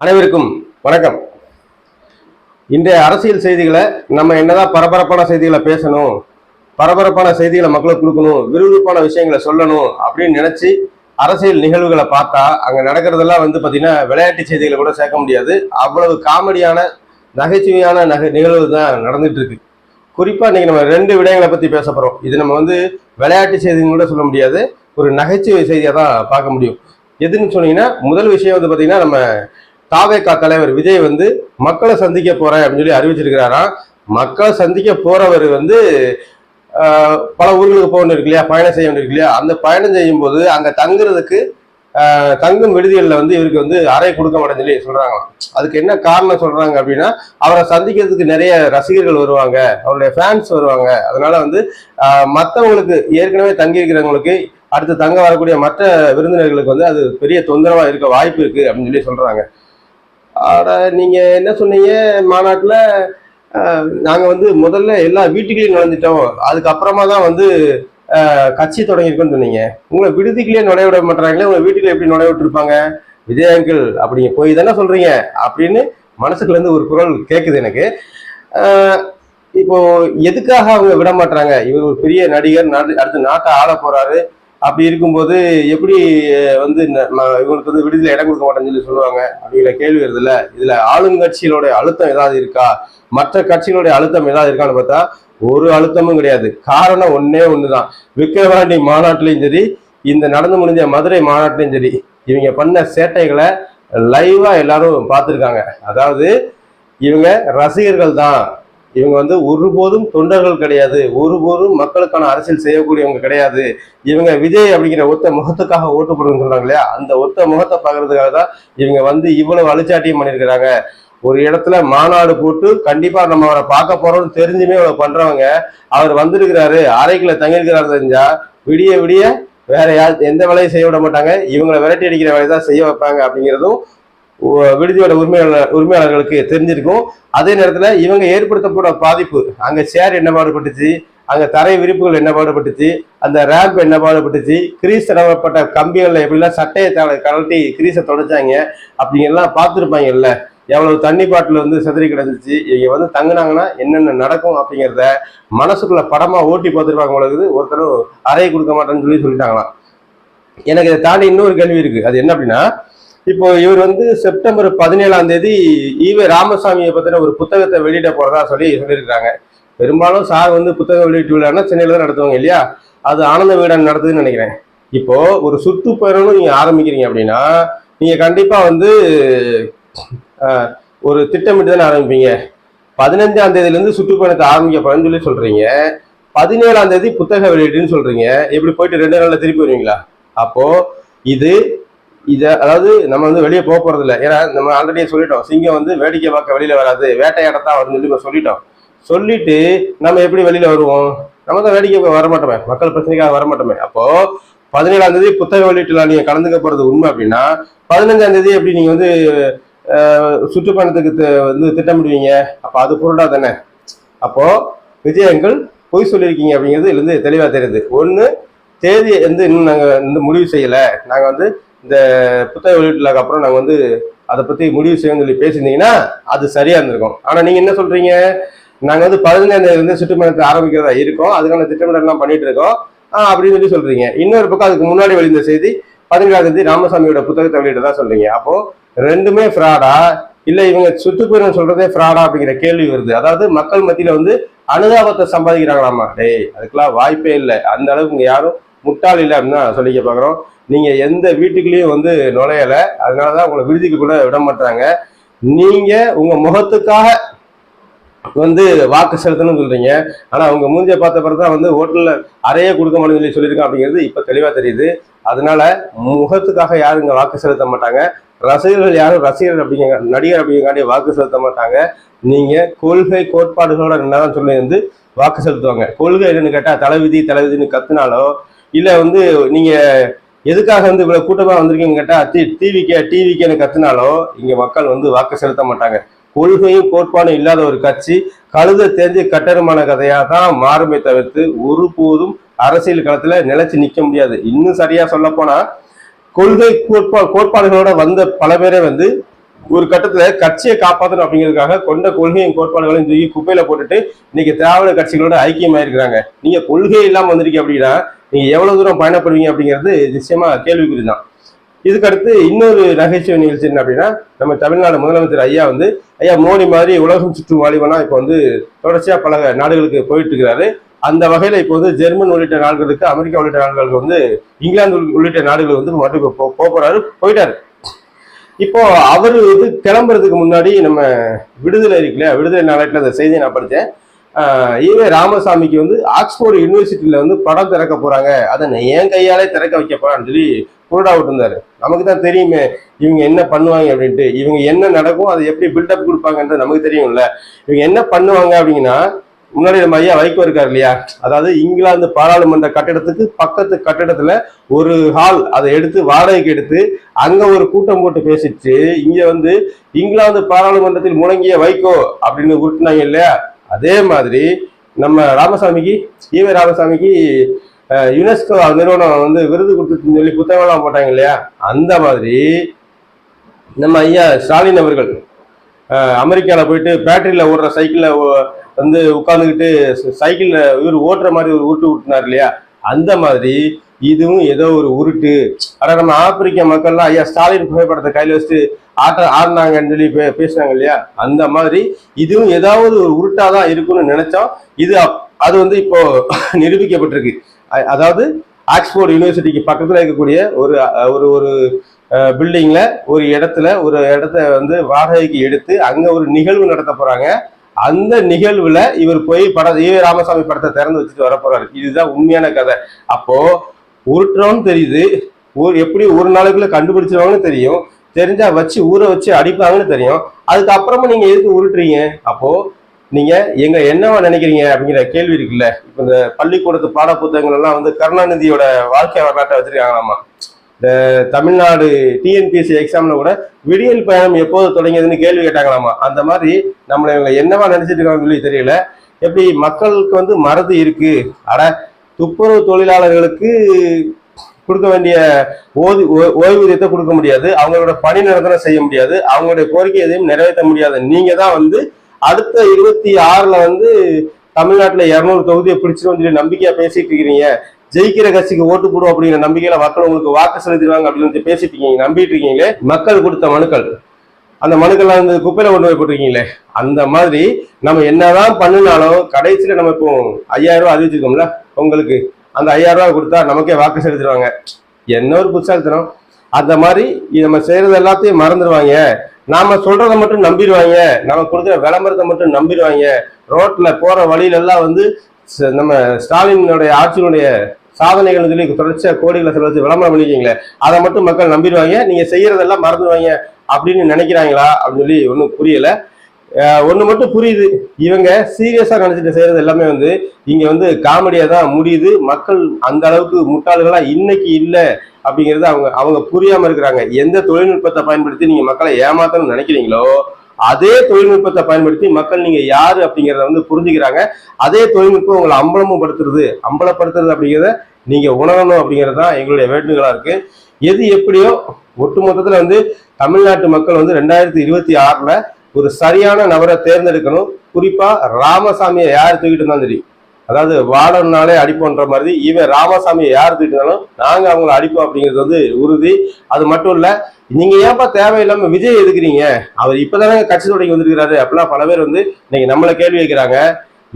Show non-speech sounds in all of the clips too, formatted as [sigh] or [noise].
அனைவருக்கும் வணக்கம். இன்றைய அரசியல் செய்திகளை நம்ம என்னதான் பரபரப்பான செய்திகளை பேசணும் பரபரப்பான செய்திகளை மக்களுக்கு கொடுக்கணும் விறுவிறுப்பான விஷயங்களை சொல்லணும் அப்படின்னு நினைச்சு அரசியல் நிகழ்வுகளை பார்த்தா அங்க நடக்கிறதெல்லாம் வந்து பாத்தீங்கன்னா விளையாட்டு செய்திகளை கூட சேர்க்க முடியாது. அவ்வளவு காமெடியான நகைச்சுவையான நகை நிகழ்வு தான் நடந்துட்டு இருக்கு. குறிப்பா இன்னைக்கு நம்ம ரெண்டு விடயங்களை பத்தி பேச போறோம். இது நம்ம வந்து விளையாட்டு செய்தின்னு கூட சொல்ல முடியாது. ஒரு நகைச்சுவை செய்தியை தான் பார்க்க முடியும். எதுன்னு சொன்னீங்கன்னா முதல் விஷயம் வந்து பாத்தீங்கன்னா நம்ம தாவேகா தலைவர் விஜய் வந்து மக்களை சந்திக்க போறேன் அப்படின்னு சொல்லி அறிவிச்சிருக்கிறாராம் மக்களை சந்திக்க போறவர் வந்து பல ஊர்களுக்கு போகணும் இருக்கு இல்லையா? பயணம் செய்ய வேண்டியிருக்கு இல்லையா? அந்த பயணம் செய்யும் போது அங்க தங்குறதுக்கு தங்கும் விடுதிகளில் வந்து இவருக்கு வந்து அறை கொடுக்க மாட்டேன்னு சொல்லி சொல்றாங்களாம். அதுக்கு என்ன காரணம் சொல்றாங்க அப்படின்னா அவரை சந்திக்கிறதுக்கு நிறைய ரசிகர்கள் வருவாங்க அவருடைய ஃபேன்ஸ் வருவாங்க. அதனால வந்து மற்றவங்களுக்கு ஏற்கனவே தங்கி இருக்கிறவங்களுக்கு அடுத்து தங்க வரக்கூடிய மற்ற விருந்தினர்களுக்கு வந்து அது பெரிய தொந்தரவா இருக்க வாய்ப்பு இருக்கு அப்படின்னு சொல்லி சொல்றாங்க. ஆட நீங்கள் என்ன சொன்னீங்க? மாநாட்டில் நாங்கள் வந்து முதல்ல எல்லா வீட்டுக்குள்ளேயும் நுழைஞ்சிட்டோம். அதுக்கப்புறமா தான் வந்து கட்சி தொடங்கியிருக்கோன்னு சொன்னீங்க. உங்களை விடுதிக்குள்ளேயே நுழைய விட மாட்டாங்களே உங்களை வீட்டுக்குள்ளே எப்படி நுழைய விட்டுருப்பாங்க? விஜய் அங்கிள் அப்படிங்க போய் தானே சொல்கிறீங்க அப்படின்னு மனசுக்குலேருந்து ஒரு குரல் கேட்குது எனக்கு. இப்போது இப்போ எதுக்காக அவங்க விட மாட்டாங்க இவர் ஒரு பெரிய நடிகர் அடுத்து நாட்டை ஆள போறாரு. அப்படி இருக்கும்போது எப்படி வந்து இவங்களுக்கு வந்து விடுதலை இடம் கொடுக்க மாட்டேன்னு சொல்லி சொல்லுவாங்க? அப்படிங்கிற கேள்வி வருதுல்ல இதுல ஆளுங்கட்சிகளோட அழுத்தம் ஏதாவது இருக்கா? மற்ற கட்சிகளுடைய அழுத்தம் ஏதாவது இருக்கான்னு பார்த்தா ஒரு அழுத்தமும் கிடையாது. காரணம் ஒன்னே ஒண்ணுதான். விக்கிரவாண்டி மாநாட்டிலையும் சரி இந்த நடந்து முடிஞ்ச மதுரை மாநாட்டிலையும் சரி இவங்க பண்ண சேட்டைகளை லைவா எல்லாரும் பார்த்துருக்காங்க. அதாவது இவங்க ரசிகர்கள் தான் இவங்க வந்து ஒருபோதும் தொண்டர்கள் கிடையாது. ஒருபோதும் மக்களுக்கான அரசியல் செய்யக்கூடியவங்க கிடையாது. இவங்க விஜய் அப்படிங்கிற ஒத்த முகத்துக்காக ஓட்டு போடுன்னு சொல்றாங்க இல்லையா? அந்த ஒத்த முகத்தை பார்க்கறதுக்காக தான் இவங்க வந்து இவ்வளவு அழிச்சாட்டியம் பண்ணியிருக்கிறாங்க. ஒரு இடத்துல மாநாடு போட்டு கண்டிப்பா நம்ம அவரை பார்க்க போறோம்னு தெரிஞ்சுமே அவர் பண்றவங்க. அவர் வந்திருக்கிறாரு அறைக்குள்ள தங்கியிருக்கிறாரு தெரிஞ்சா விடிய விடிய வேற யார் எந்த வேலையும் செய்ய விட மாட்டாங்க. இவங்களை விரட்டி அடிக்கிற வேலையை தான் செய்ய வைப்பாங்க அப்படிங்கிறதும் விடுதியோட உரிமையாளர் உரிமையாளர்களுக்கு தெரிஞ்சிருக்கும். அதே நேரத்தில் இவங்க ஏற்படுத்தப்பட பாதிப்பு அங்கே சேர் என்ன பாடுபட்டுச்சு அங்கே தரை விரிப்புகள் என்ன பாடுபட்டுச்சு அந்த ரேம்ப் என்ன பாடுபட்டுச்சு கிரீஸ் தடவப்பட்ட கம்பிகளில் எப்படிலாம் சட்டையை த- கழட்டி கிரீஸை தொடச்சாங்க அப்படிங்கெல்லாம் பார்த்துருப்பாங்கல்ல. எவ்வளவு தண்ணி பாட்டில் வந்து சிதறி கிடந்துச்சு இவங்க வந்து தங்குனாங்கன்னா என்னென்ன நடக்கும் அப்படிங்கிறத மனசுக்குள்ள படமாக ஓட்டி பார்த்துருப்பாங்க உங்களுக்கு ஒருத்தரும் அறையை கொடுக்க மாட்டேன்னு சொல்லி சொல்லிட்டாங்களாம். எனக்கு இதை தாண்டி இன்னொரு கேள்வி இருக்குது அது என்ன அப்படின்னா இப்போ இவர் வந்து செப்டம்பர் பதினேழாம் தேதி ஈவே ராமசாமியை பத்தின ஒரு புத்தகத்தை வெளியிட போறதா சொல்லி சொல்லியிருக்காங்க பெரும்பாலும் சார் வந்து புத்தக வெளியிட்டு விழான்னா சென்னையில தான் நடத்துவாங்க இல்லையா? அது ஆனந்த வீடன் நடத்துதுன்னு நினைக்கிறேன். இப்போ ஒரு சுற்றுப்பயணம்னு நீங்க ஆரம்பிக்கிறீங்க அப்படின்னா நீங்க கண்டிப்பா வந்து ஒரு திட்டமிட்டு தானே ஆரம்பிப்பீங்க. பதினஞ்சாம் தேதியிலேருந்து சுற்றுப்பயணத்தை ஆரம்பிக்க போறேன்னு சொல்லி சொல்றீங்க. பதினேழாம் தேதி புத்தக வெளியீடுன்னு சொல்றீங்க. இப்படி போயிட்டு ரெண்டு நாள்ல திருப்பி வருவீங்களா? அப்போ இது இதை அதாவது நம்ம வந்து வெளியே போக போறது இல்லை ஏன்னா நம்ம ஆல்ரெடி சொல்லிட்டோம். சிங்கம் வந்து வேடிக்கை பார்க்க வெளியில வராது. வேட்டையாடத்தான் வரும்னு சொல்லி சொல்லிட்டோம். சொல்லிட்டு நம்ம எப்படி வெளியில வருவோம்? நம்ம தான் வேடிக்கை பார்க்க வர மாட்டோமே. மக்கள் பிரச்சனைக்காக வர மாட்டோமே. அப்போ பதினேழாம் தேதி புத்தக வெளியீட்டுல நீங்க கலந்துக்க போறது உண்மை அப்படின்னா பதினஞ்சாம் தேதி எப்படி நீங்க வந்து சுற்றுப்பயணத்துக்கு வந்து திட்டமிடுவீங்க? அப்போ அது பொருடா தானே? அப்போ விஜயங்கள் பொய் சொல்லியிருக்கீங்க அப்படிங்கிறது இதுலேருந்து தெளிவாக தெரியுது. ஒன்று தேதி வந்து இன்னும் நாங்கள் வந்து முடிவு செய்யலை. நாங்கள் வந்து இந்த புத்தக வெளியீட்டுக்கு அப்புறம் நாங்கள் வந்து அதை பற்றி முடிவு செய்யணும்னு சொல்லி பேசியிருந்தீங்கன்னா அது சரியா இருந்திருக்கும். ஆனால் நீங்க என்ன சொல்றீங்க? நாங்கள் வந்து பதினஞ்சாம் சுற்றுமணத்தை ஆரம்பிக்கிறதா இருக்கோம். அதுக்கான திட்டமிடலாம் பண்ணிட்டு இருக்கோம். அப்படின்னு சொல்லி சொல்றீங்க. இன்னொரு பக்கம் அதுக்கு முன்னாடி வெளிந்த செய்தி பதினேழாம் தேதி ராமசாமியோட புத்தகத்தை வெளியிட்டதா சொல்றீங்க. அப்போ ரெண்டுமே ஃப்ராடா இல்லை இவங்க சுற்றுப்பயணம் சொல்றதே ஃப்ராடா அப்படிங்கிற கேள்வி வருது. அதாவது மக்கள் மத்தியில வந்து அனுதாபத்தை சம்பாதிக்கிறாங்களாமா? டேய் அதுக்கெல்லாம் வாய்ப்பே இல்லை. அந்த அளவுக்கு இங்கே யாரும் முட்டாள் இல்லை அப்படின்னு தான் சொல்லிக்க பார்க்குறோம் நீங்கள் எந்த வீட்டுக்குள்ளேயும் வந்து நுழையலை. அதனால தான் உங்களை விடுதிக்கு கூட விட மாட்டாங்க நீங்கள் உங்கள் முகத்துக்காக வந்து வாக்கு செலுத்தணும்னு சொல்றீங்க. ஆனா அவங்க மூஞ்சிய பார்த்த பிறகு தான் வந்து ஹோட்டல்ல அறையே கொடுக்க மாட்டேன்னு சொல்லி சொல்லியிருக்கான் அப்படிங்கிறது இப்ப தெளிவா தெரியுது. அதனால முகத்துக்காக யாரும் இங்க வாக்கு செலுத்த மாட்டாங்க. ரசிகர்கள் யாரும் ரசிகர் அப்படிங்க நடிகர் அப்படிங்காண்டி வாக்கு செலுத்த மாட்டாங்க. நீங்க கொள்கை கோட்பாடுகளோட என்னதான் சொல்லி வந்து வாக்கு செலுத்துவாங்க. கொள்கை என்னன்னு கேட்டா தலைவிதி தலைவிதின்னு கத்துனாலோ இல்லை வந்து நீங்கள் எதுக்காக வந்து இவ்வளோ கூட்டமாக வந்திருக்கீங்கன்னு கேட்டால் டி டிவிக்கு டிவிக்கேன்னு கத்துனாலும் இங்கே மக்கள் வந்து வாக்கு செலுத்த மாட்டாங்க. கொள்கையும் கோட்பாடும் இல்லாத ஒரு கட்சி கழுத தெரிஞ்சு கட்டருமான கதையாக தான் மாறுமே தவிர்த்து ஒருபோதும் அரசியல் களத்தில் நிலைச்சு நிற்க முடியாது. இன்னும் சரியாக சொல்லப்போனால் கொள்கை கோட்பா கோட்பாடுகளோட வந்த பல பேரே வந்து ஒரு கட்டத்துல கட்சியை காப்பாற்றணும் அப்படிங்கிறதுக்காக கொண்ட கொள்கையும் கோட்பாடுகளையும் தூக்கி குப்பையில போட்டுட்டு இன்னைக்கு திராவிட கட்சிகளோட ஐக்கியமாயிருக்கிறாங்க. நீங்க கொள்கை இல்லாம வந்திருக்கீங்க அப்படின்னா நீங்க எவ்வளவு தூரம் பயணப்படுவீங்க அப்படிங்கிறது நிச்சயமா கேள்விக்குறி தான் இதுக்கடுத்து இன்னொரு நகைச்சுவை நிகழ்ச்சி என்ன அப்படின்னா நம்ம தமிழ்நாடு முதலமைச்சர் ஐயா வந்து ஐயா மோடி மாதிரி உலகம் சுற்றும் வாலிபனா இப்போ வந்து தொடர்ச்சியா பல நாடுகளுக்கு போயிட்டு இருக்கிறாரு அந்த வகையில இப்போ வந்து ஜெர்மன் உள்ளிட்ட நாடுகளுக்கு அமெரிக்கா உள்ளிட்ட நாடுகளுக்கு வந்து இங்கிலாந்து உள்ளிட்ட நாடுகளுக்கு வந்து மட்டும் போக போறாரு போயிட்டாரு. இப்போ அவர் இது கிளம்புறதுக்கு முன்னாடி நம்ம விடுதலை இருக்குல்ல விடுதலை நாளையில் அந்த செய்தியை நான் படித்தேன். ஈவே ராமசாமிக்கு வந்து ஆக்ஸ்போர்ட் யூனிவர்சிட்டியில் வந்து படம் திறக்க போகிறாங்க அதை நான் என் கையாலே திறக்க வைக்கப்பான்னு சொல்லி புரோடா விட்டுருந்தாரு. நமக்கு தான் தெரியுமே இவங்க என்ன பண்ணுவாங்க அப்படின்ட்டு. இவங்க என்ன நடக்கும் அதை எப்படி பில்டப் கொடுப்பாங்கன்றது நமக்கு தெரியும்ல. இவங்க என்ன பண்ணுவாங்க அப்படின்னா முன்னாடி நம்ம ஐயா வைகோ இருக்காரு இல்லையா? அதாவது இங்கிலாந்து பாராளுமன்ற கட்டிடத்துக்கு பக்கத்து கட்டிடத்துல ஒரு ஹால் அதை எடுத்து வாடகைக்கு எடுத்து அங்க ஒரு கூட்டம் போட்டு பேசிச்சு. இங்க வந்து இங்கிலாந்து பாராளுமன்றத்தில் முழங்கிய வைகோ அப்படின்னு உருட்டினாங்க இல்லையா? அதே மாதிரி நம்ம ராமசாமிக்கு ஈவே ராமசாமிக்கு யுனெஸ்கோ நிறுவனம் வந்து விருது கொடுத்துன்னு சொல்லி புத்தகம்லாம் போட்டாங்க இல்லையா? அந்த மாதிரி நம்ம ஐயா ஸ்டாலின் அவர்கள் அமெரிக்காவில் போயிட்டு பேட்டரியில் ஓடுற சைக்கிளில் வந்து உட்காந்துக்கிட்டு சைக்கிள்ல இவர் ஓட்டுற மாதிரி ஒரு உருட்டு விட்டுனார் இல்லையா? அந்த மாதிரி இதுவும் ஏதோ ஒரு உருட்டு. ஆனா நம்ம ஆப்பிரிக்க மக்கள்லாம் ஐயா ஸ்டாலின் புகைப்படத்தை கையில வச்சுட்டு ஆட்ட ஆடினாங்கன்னு சொல்லி பே- பேசினாங்க இல்லையா? அந்த மாதிரி இதுவும் ஏதாவது ஒரு உருட்டாதான் இருக்கும்னு நினைச்சோம். இது அது வந்து இப்போ [laughs] நிரூபிக்கப்பட்டிருக்கு. அதாவது ஆக்ஸ்போர்ட் யூனிவர்சிட்டிக்கு பக்கத்துல இருக்கக்கூடிய ஒரு ஒரு ஒரு பில்டிங்ல ஒரு இடத்துல ஒரு இடத்த வந்து வாடகைக்கு எடுத்து அங்க ஒரு நிகழ்வு நடத்த போறாங்க. அந்த நிகழ்வுல இவர் போய் படம் ஈவே ராமசாமி படத்தை திறந்து வச்சுட்டு வர இதுதான் உண்மையான கதை. அப்போ உருட்டுறோம்னு தெரியுது ஊர் எப்படி ஒரு நாளைக்குள்ள கண்டுபிடிச்சிருவாங்கன்னு தெரியும். தெரிஞ்சா வச்சு ஊற வச்சு அடிப்பாங்கன்னு தெரியும். அதுக்கப்புறமா நீங்க எதுக்கு உருட்டுறீங்க? அப்போ நீங்க எங்க என்னவா நினைக்கிறீங்க அப்படிங்கிற கேள்வி இருக்குல்ல. இப்ப இந்த பள்ளிக்கூடத்து பாட புத்தகங்கள் எல்லாம் வந்து கருணாநிதியோட வாழ்க்கை வரலாற்றை வச்சிருக்காங்களாமா? இந்த தமிழ்நாடு டிஎன்பிஎஸ்சி எக்ஸாம்ல கூட விடியல் பயணம் எப்போது தொடங்கியதுன்னு கேள்வி கேட்டாங்களாமா? அந்த மாதிரி நம்மளை இவங்க என்னவா நினைச்சிட்டு இருக்காங்கன்னு சொல்லி தெரியல. எப்படி மக்களுக்கு வந்து மறதி இருக்கு? அட துப்புரவு தொழிலாளர்களுக்கு கொடுக்க வேண்டிய ஓதி ஓ- ஓய்வூதியத்தை கொடுக்க முடியாது. அவங்களோட பணி நிரந்தரம் செய்ய முடியாது. அவங்களுடைய கோரிக்கை எதையும் நிறைவேற்ற முடியாது. நீங்க தான் வந்து அடுத்த இருபத்தி ஆறுல வந்து தமிழ்நாட்டில் இரநூறு தொகுதியை பிடிச்சிரும் சொல்லி நம்பிக்கையா பேசிட்டு இருக்கிறீங்க. ஜெயிக்கிற கட்சிக்கு ஓட்டு போடும் அப்படிங்கிற நம்பிக்கையில மக்கள் உங்களுக்கு வாக்கு செலுத்திடுவாங்க அப்படின்னு பேசிட்டு இருக்கீங்க நம்பிட்டு இருக்கீங்களே? மக்கள் கொடுத்த மனுக்கள். அந்த மனுக்கள்லாம் அந்த குப்பையில கொண்டு போய் போட்டிருக்கீங்களே? அந்த மாதிரி நம்ம என்னதான் பண்ணினாலும் கடைசியில நம்ம இப்போ ஐயாயிரம் ரூபாய் அறிவிச்சிருக்கோம்ல உங்களுக்கு அந்த ஐயாயிரம் ரூபாய் கொடுத்தா நமக்கே வாக்கு செலுத்திடுவாங்க என்ன ஒரு புத்தாலித்தனம் அந்த மாதிரி நம்ம செய்யறது எல்லாத்தையும் மறந்துடுவாங்க. நாம சொல்றதை மட்டும் நம்பிடுவாங்க. நம்ம கொடுக்குற விளம்பரத்தை மட்டும் நம்பிடுவாங்க. ரோட்ல போற வழியில எல்லாம் வந்து ச- நம்ம ஸ்டாலினுடைய ஆட்சியினுடைய சாதனைகள் சொல்லி தொடர்ச்சியாக கோடிகளை செலவச்சு விளம்பரம் பண்ணிருக்கீங்களே அதை மட்டும் மக்கள் நம்பிடுவாங்க. நீங்கள் செய்யறதெல்லாம் மறந்துடுவாங்க அப்படின்னு நினைக்கிறாங்களா அப்படின்னு சொல்லி ஒன்றும் புரியலை. ஒன்று மட்டும் புரியுது. இவங்க சீரியஸாக நினச்சிட்டு செய்கிறது எல்லாமே வந்து இங்கே வந்து காமெடியாக தான் முடியுது. மக்கள் அந்த அளவுக்கு முட்டாள்களாக இன்னைக்கு இல்லை அப்படிங்கிறது அவங்க அவங்க புரியாமல் இருக்கிறாங்க. எந்த தொழில்நுட்பத்தை பயன்படுத்தி நீங்கள் மக்களை ஏமாத்தணும்னு நினைக்கிறீங்களோ அதே தொழில்நுட்பத்தை பயன்படுத்தி மக்கள் நீங்க யாரு அப்படிங்கறத வந்து புரிஞ்சுக்கிறாங்க. அதே தொழில்நுட்பம் உங்களை அம்பலமும் படுத்துறது. அம்பலப்படுத்துறது அப்படிங்கிறத நீங்க உணரணும் அப்படிங்கிறது தான் எங்களுடைய வேண்டுகோளா இருக்கு. எது எப்படியோ ஒட்டுமொத்தத்துல வந்து தமிழ்நாட்டு மக்கள் வந்து ரெண்டாயிரத்தி இருபத்தி ஆறுல ஒரு சரியான நபரை தேர்ந்தெடுக்கணும். குறிப்பா ராமசாமியை யார் தூக்கிட்டு இருந்தாலும் சரி அதாவது வாடனாலே அடிப்போன்ற மாதிரி இவன் ராமசாமி யார் திட்டினாலும் நாங்கள் நாங்க அவங்கள அடிப்போம் அப்படிங்கிறது வந்து உறுதி. அது மட்டும் இல்ல நீங்க ஏன்ப்பா தேவையில்லாம விஜய் எதுக்குறீங்க? அவர் இப்பதானே கட்சி தொடங்கி வந்திருக்கிறாரு. அப்படிலாம் பல பேர் வந்து இன்னைக்கு நம்மள கேள்வி வைக்கிறாங்க.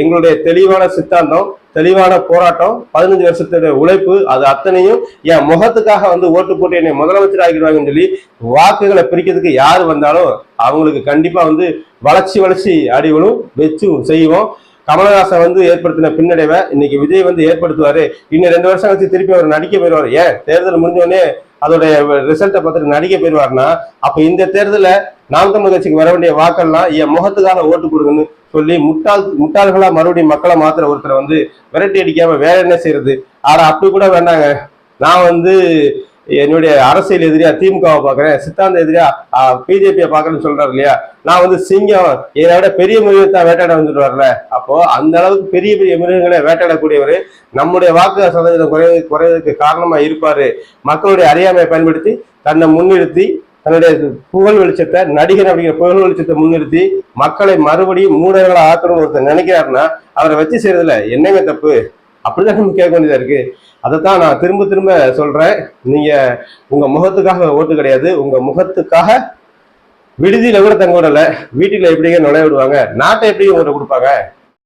எங்களுடைய தெளிவான சித்தாந்தம் தெளிவான போராட்டம் பதினஞ்சு வருஷத்துடைய உழைப்பு அது அத்தனையும் என் முகத்துக்காக வந்து ஓட்டு போட்டு என்னை முதலமைச்சர் ஆகிடுவாங்கன்னு சொல்லி வாக்குகளை பிரிக்கிறதுக்கு யார் வந்தாலும் அவங்களுக்கு கண்டிப்பா வந்து வளர்ச்சி வளர்ச்சி அடிவிடும் வச்சும் செய்வோம். கமலஹாசன் வந்து ஏற்படுத்தின பின்னடைவை இன்னைக்கு விஜய் வந்து ஏற்படுத்துவாரு. இன்னும் ரெண்டு வருஷம் கழிச்சு திருப்பி அவர் நடிக்க போயிடுவார். ஏன்? தேர்தல் முடிஞ்சோடனே அதோடைய ரிசல்ட்டை பார்த்துட்டு நடிக்க போயிடுவாருன்னா அப்ப இந்த தேர்தல நாம் தமிழ் கட்சிக்கு வர வேண்டிய வாக்கெல்லாம் என் முகத்துக்காக ஓட்டு கொடுங்கன்னு சொல்லி முட்டாள் முட்டாள்களா மறுபடியும் மக்களை மாத்திர ஒருத்தரை வந்து விரட்டி அடிக்காம வேற என்ன செய்யறது ஆனா அப்படி கூட வேண்டாங்க. நான் வந்து என்னுடைய அரசியல் எதிரியா திமுகவை பாக்குறேன் சித்தாந்த எதிரியா பிஜேபியை பாக்குறேன்னு சொல்றாரு இல்லையா? நான் வந்து சிங்கம் இதை விட பெரிய மிருகத்தை வேட்டையாட வந்துட்டு வரல. அப்போ அந்த அளவுக்கு பெரிய பெரிய மிருகங்களை வேட்டையாடக்கூடியவர் நம்முடைய வாக்கு சதவீதம் குறைய குறைவதற்கு காரணமா இருப்பாரு. மக்களுடைய அறியாமையை பயன்படுத்தி தன்னை முன்னிறுத்தி தன்னுடைய புகழ் வெளிச்சத்தை நடிகர் அப்படிங்கிற புகழ் வெளிச்சத்தை முன்னிறுத்தி மக்களை மறுபடியும் மூடர்களாக ஆக்கணும்னு ஒருத்தர் நினைக்கிறாருன்னா அவரை வச்சு செய்யறதுல என்னங்க தப்பு? அப்படிதான் நம்ம கேட்க வேண்டியதா இருக்கு. அதைத்தான் நான் திரும்ப திரும்ப சொல்றேன். நீங்க உங்க முகத்துக்காக ஓட்டு கிடையாது. உங்க முகத்துக்காக விடுதியில் கூட தங்க விடல. வீட்டில் எப்படிங்க நுழைய விடுவாங்க? நாட்டை எப்படி உங்கள்கிட்ட கொடுப்பாங்க?